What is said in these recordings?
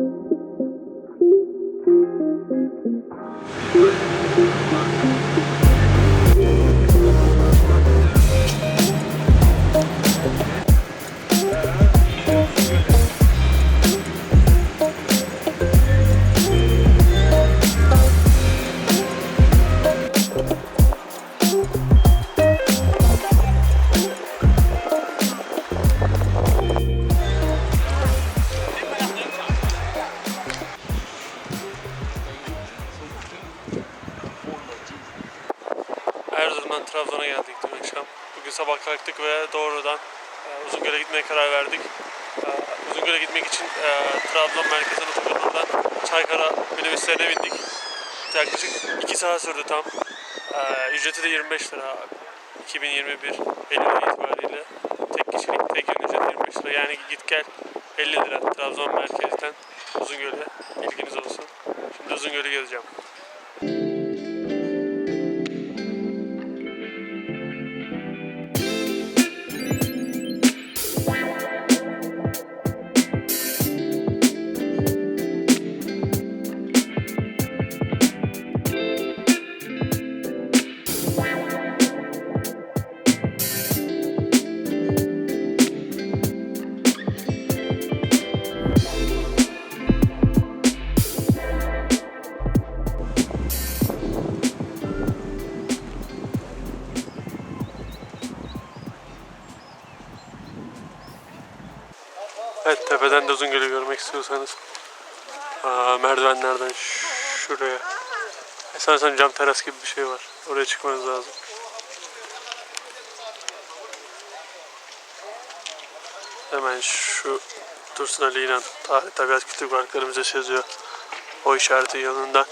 Thank you. Erzurum'dan Trabzon'a geldik dün akşam. Bugün sabah kalktık ve doğrudan e, Uzungöl'e gitmeye karar verdik. E, Uzungöl'e gitmek için e, Trabzon merkezden otogarından Çaykara minibüslerine bindik. Yaklaşık 2 saat sürdü tam. E, ücreti de 25 lira. 2021 Eylül itibariyle tek kişilik tek yön ücreti 25 lira. Yani git gel 50 lira Trabzon merkezden Uzungöl'e bilginiz olsun. Şimdi Uzungöl'ü gezeceğim. Evet tepeden de Uzungöl'ü görmek istiyorsanız aa, merdivenlerden şuraya Esasen cam teras gibi bir şey var. Oraya çıkmanız lazım. Hemen şu Dursun Ali İnan Tarih Tabiat Kültür Parkları Müzesi yazıyor. O işaretin yanında.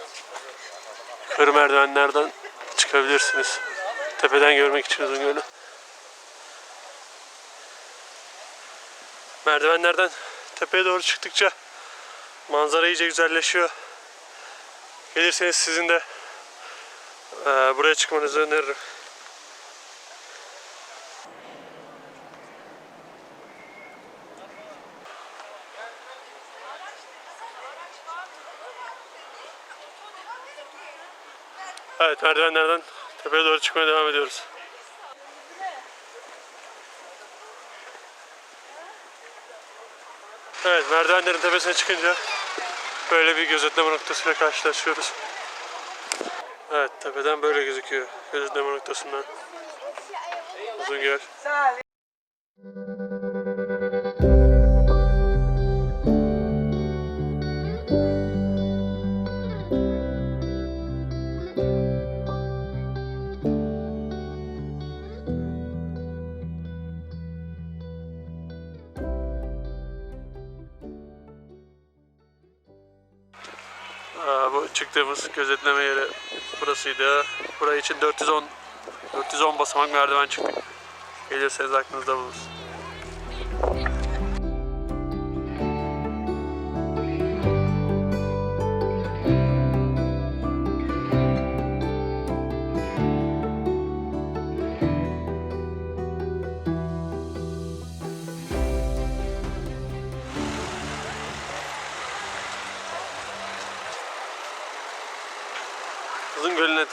Kır merdivenlerden çıkabilirsiniz. Tepeden görmek için Uzungöl'ü. Merdivenlerden tepeye doğru çıktıkça manzara iyice güzelleşiyor. Gelirseniz sizin de eee, buraya çıkmanızı öneririm. Evet merdivenlerden tepeye doğru çıkmaya devam ediyoruz. Evet merdivenlerin tepesine çıkınca böyle bir gözetleme noktasıyla karşılaşıyoruz. Evet tepeden böyle gözüküyor gözetleme noktasından. Uzungöl. Çıktığımız gözetleme yeri burasıydı. Buraya için 410 410 basamak merdiven çıktık. Gelirseniz aklınızda bulunsun.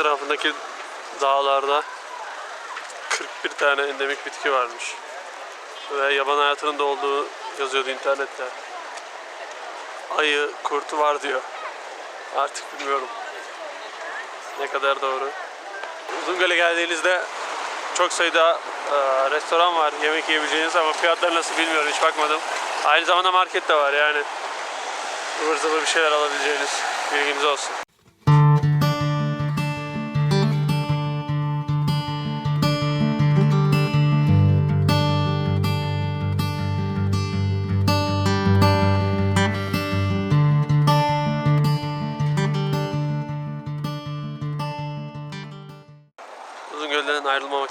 Etrafındaki dağlarda 41 tane endemik bitki varmış. Ve yaban hayatının da olduğu yazıyordu internette. Ayı, kurtu var diyor. Artık bilmiyorum. Ne kadar doğru. Uzungöl'e geldiğinizde çok sayıda e, restoran var yemek yiyebileceğiniz ama fiyatları nasıl bilmiyorum hiç bakmadım. Aynı zamanda market de var yani. ıvır zıvır bir şeyler alabileceğiniz bilginiz olsun.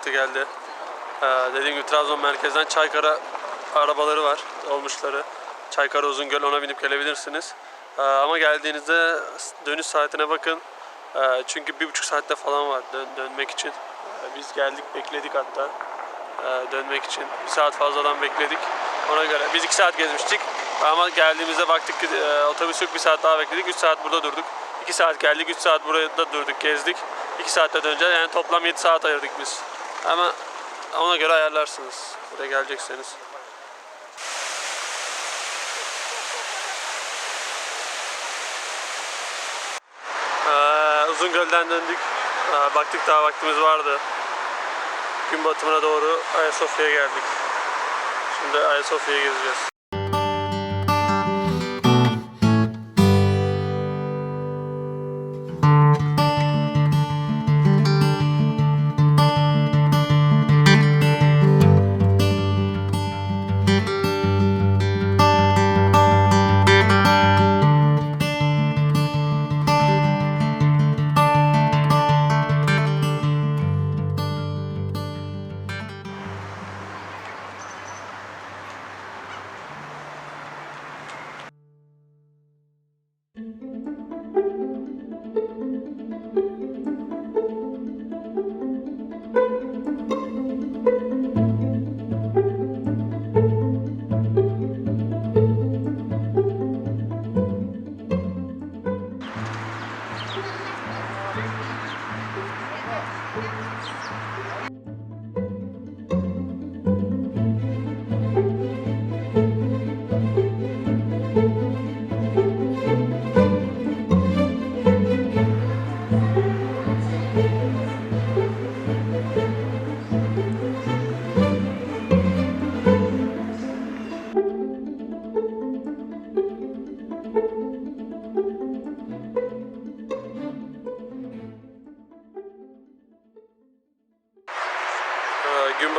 Vakti geldi. Ee, dediğim gibi Trabzon merkezden Çaykara arabaları var, dolmuşları. Çaykara Uzungöl ona binip gelebilirsiniz. Ee, ama geldiğinizde dönüş saatine bakın. Ee, çünkü bir buçuk saatte falan var dön- dönmek için. Ee, biz geldik, bekledik hatta ee, dönmek için. Bir saat fazladan bekledik. Ona göre biz iki saat gezmiştik. Ama geldiğimizde baktık ki e, otobüs yok bir saat daha bekledik. 3 saat burada durduk. 2 saat geldik 3 saat burada durduk gezdik. 2 saatte döneceğiz. Yani toplam 7 saat ayırdık biz. Ama ona göre ayarlarsınız. Buraya gelecekseniz. Ee, Uzungöl'den döndük. Ee, baktık daha vaktimiz vardı. Gün batımına doğru Ayasofya'ya geldik. Şimdi Ayasofya'ya gezeceğiz.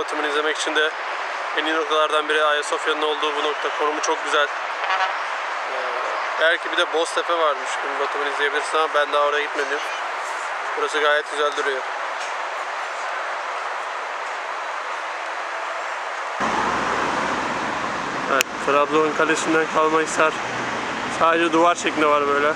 Gün batımını izlemek için de en iyi noktalardan biri Ayasofya'nın olduğu bu nokta. Konumu çok güzel. Ee, belki bir de Boztepe varmış gün batımını izleyebilirsin ama ben daha oraya gitmedim. Burası gayet güzel duruyor. Evet, Trabzon Kalesi'nden kalma hisar. Sadece duvar şeklinde var böyle.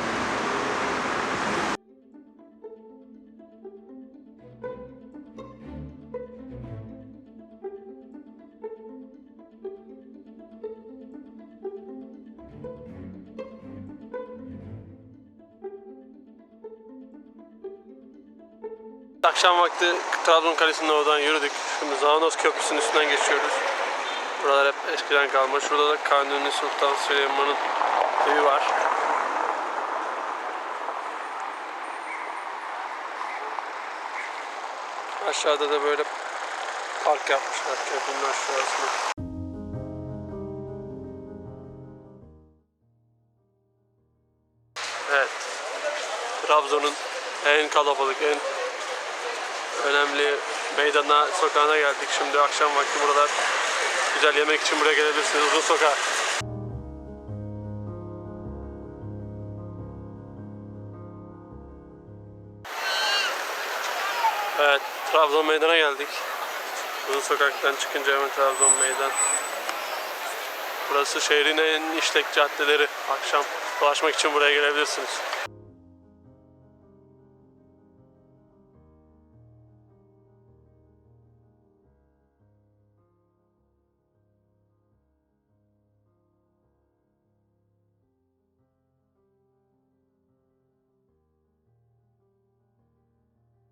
Akşam vakti Trabzon Kalesi'nin oradan yürüdük. Şimdi Zağnos Köprüsü'nün üstünden geçiyoruz. Buralar hep eskiden kalma. Şurada da Kanuni Sultan Süleyman'ın evi var. Aşağıda da böyle park yapmışlar köprünün aşağısına. Evet. Trabzon'un en kalabalık, en önemli meydana, sokağına geldik. Şimdi akşam vakti buralar güzel yemek için buraya gelebilirsiniz. Uzun sokak. Evet, Trabzon meydana geldik. Uzun sokaktan çıkınca hemen Trabzon meydan. Burası şehrin en işlek caddeleri. Akşam dolaşmak için buraya gelebilirsiniz.